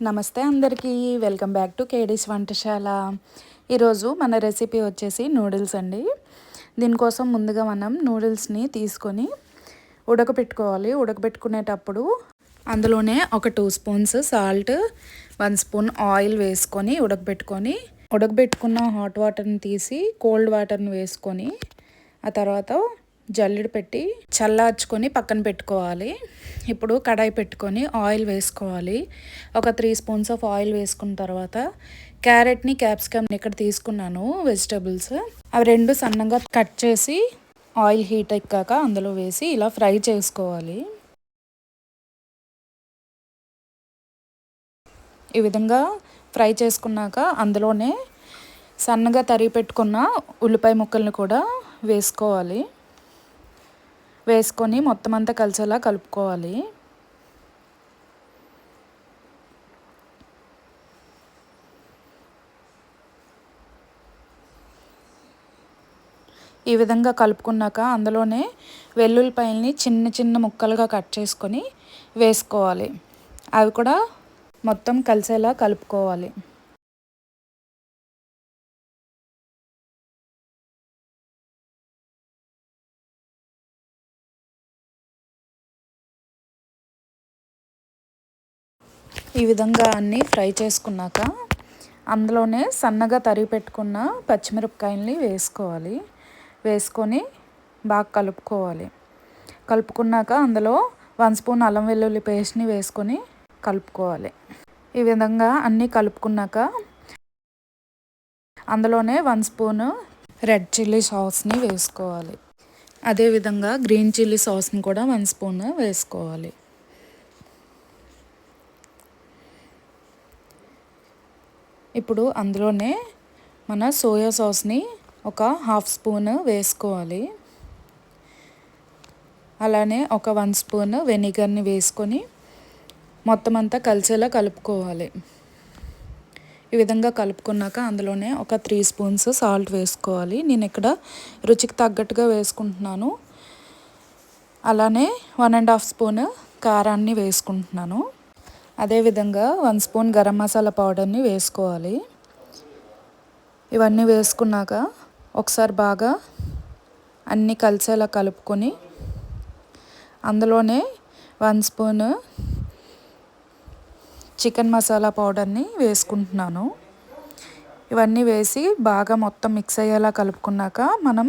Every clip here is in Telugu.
నమస్తే అందరికీ. వెల్కమ్ బ్యాక్ టు కేడీస్ వంటశాల. ఈరోజు మన రెసిపీ వచ్చేసి నూడిల్స్ అండి. దీనికోసం ముందుగా మనం నూడిల్స్ని తీసుకొని ఉడకబెట్టుకోవాలి ఉడకబెట్టుకునేటప్పుడు అందులోనే ఒక two spoons salt one spoon oil వేసుకొని ఉడకబెట్టుకొని ఉడకబెట్టుకున్న హాట్ వాటర్ని తీసి కోల్డ్ వాటర్ని వేసుకొని ఆ తర్వాత జల్లెడ పెట్టి చల్లార్చుకొని పక్కన పెట్టుకోవాలి. ఇప్పుడు కడాయి పెట్టుకొని ఆయిల్ వేసుకోవాలి. ఒక త్రీ స్పూన్స్ ఆఫ్ ఆయిల్ వేసుకున్న తర్వాత క్యారెట్ని క్యాప్సికమ్ని ఇక్కడ తీసుకున్నాను వెజిటబుల్స్. అవి రెండు సన్నగా కట్ చేసి ఆయిల్ హీట్ ఎక్కాక అందులో వేసి ఇలా ఫ్రై చేసుకోవాలి. ఈ విధంగా ఫ్రై చేసుకున్నాక అందులోనే సన్నగా తరిగి పెట్టుకున్న ఉల్లిపాయ ముక్కల్ని కూడా వేసుకోవాలి. వేసుకొని మొత్తం అంతా కలిసేలా కలుపుకోవాలి. ఈ విధంగా కలుపుకున్నాక అందులోనే వెల్లుల్లిపాయల్ని చిన్న చిన్న ముక్కలుగా కట్ చేసుకొని వేసుకోవాలి. అవి కూడా మొత్తం కలిసేలా కలుపుకోవాలి. ఈ విధంగా అన్నీ ఫ్రై చేసుకున్నాక అందులోనే సన్నగా తరిగి పెట్టుకున్న పచ్చిమిరపకాయల్ని వేసుకోవాలి. వేసుకొని బాగా కలుపుకోవాలి. కలుపుకున్నాక అందులో వన్ స్పూన్ అల్లం వెల్లుల్లి పేస్ట్ని వేసుకొని కలుపుకోవాలి. ఈ విధంగా అన్నీ కలుపుకున్నాక అందులోనే వన్ స్పూను రెడ్ చిల్లీ సాస్ని వేసుకోవాలి. అదేవిధంగా గ్రీన్ చిల్లీ సాస్ని కూడా వన్ స్పూన్ వేసుకోవాలి. ఇప్పుడు అందులోనే మన సోయా సాస్ని ఒక హాఫ్ స్పూన్ వేసుకోవాలి. అలానే ఒక వన్ స్పూన్ వెనిగర్ని వేసుకొని మొత్తం అంతా కలిసేలా కలుపుకోవాలి. ఈ విధంగా కలుపుకున్నాక అందులోనే ఒక త్రీ స్పూన్స్ సాల్ట్ వేసుకోవాలి. నేను ఇక్కడ రుచికి తగ్గట్టుగా వేసుకుంటున్నాను. అలానే వన్ అండ్ హాఫ్ స్పూన్ కారాన్ని వేసుకుంటున్నాను. అదేవిధంగా వన్ స్పూన్ గరం మసాలా పౌడర్ని వేసుకోవాలి. ఇవన్నీ వేసుకున్నాక ఒకసారి బాగా అన్నీ కలిసేలా కలుపుకొని అందులోనే వన్ స్పూన్ చికెన్ మసాలా పౌడర్ని వేసుకుంటున్నాను. ఇవన్నీ వేసి బాగా మొత్తం మిక్స్ అయ్యేలా కలుపుకున్నాక మనం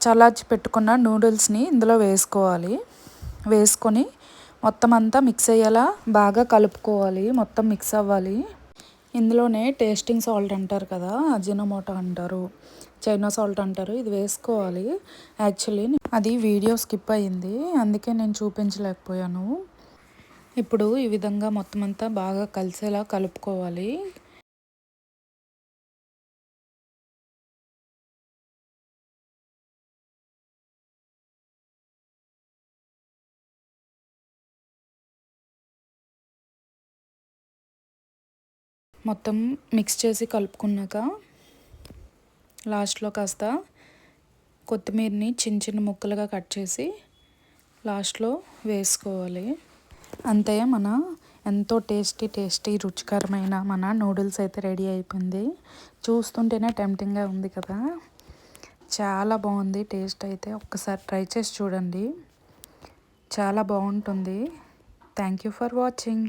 చల్లార్చి పెట్టుకున్న నూడిల్స్ని ఇందులో వేసుకోవాలి. వేసుకొని మొత్తం అంతా మిక్స్ అయ్యేలా బాగా కలుపుకోవాలి. మొత్తం మిక్స్ అవ్వాలి. ఇందులోనే టేస్టింగ్ సాల్ట్ అంటారు కదా అజినోమోటో అంటారు చైనా సాల్ట్ అంటారు ఇది వేసుకోవాలి. యాక్చువల్లీ అది వీడియో స్కిప్ అయ్యింది. అందుకే నేను చూపించలేకపోయాను. ఇప్పుడు ఈ విధంగా మొత్తం అంతా బాగా కలిసేలా కలుపుకోవాలి. మొత్తం మిక్స్ చేసి కలుపుకున్నాక లాస్ట్లో కాస్త కొత్తిమీరని చిన్న చిన్న ముక్కలుగా కట్ చేసి లాస్ట్లో వేసుకోవాలి. అంతే మన ఎంతో టేస్టీ టేస్టీ రుచికరమైన మన నూడిల్స్ అయితే రెడీ అయిపోయింది. చూస్తుంటేనే టెంప్టింగ్గా ఉంది కదా. చాలా బాగుంది టేస్ట్ అయితే. ఒక్కసారి ట్రై చేసి చూడండి. చాలా బాగుంటుంది. Thank you for watching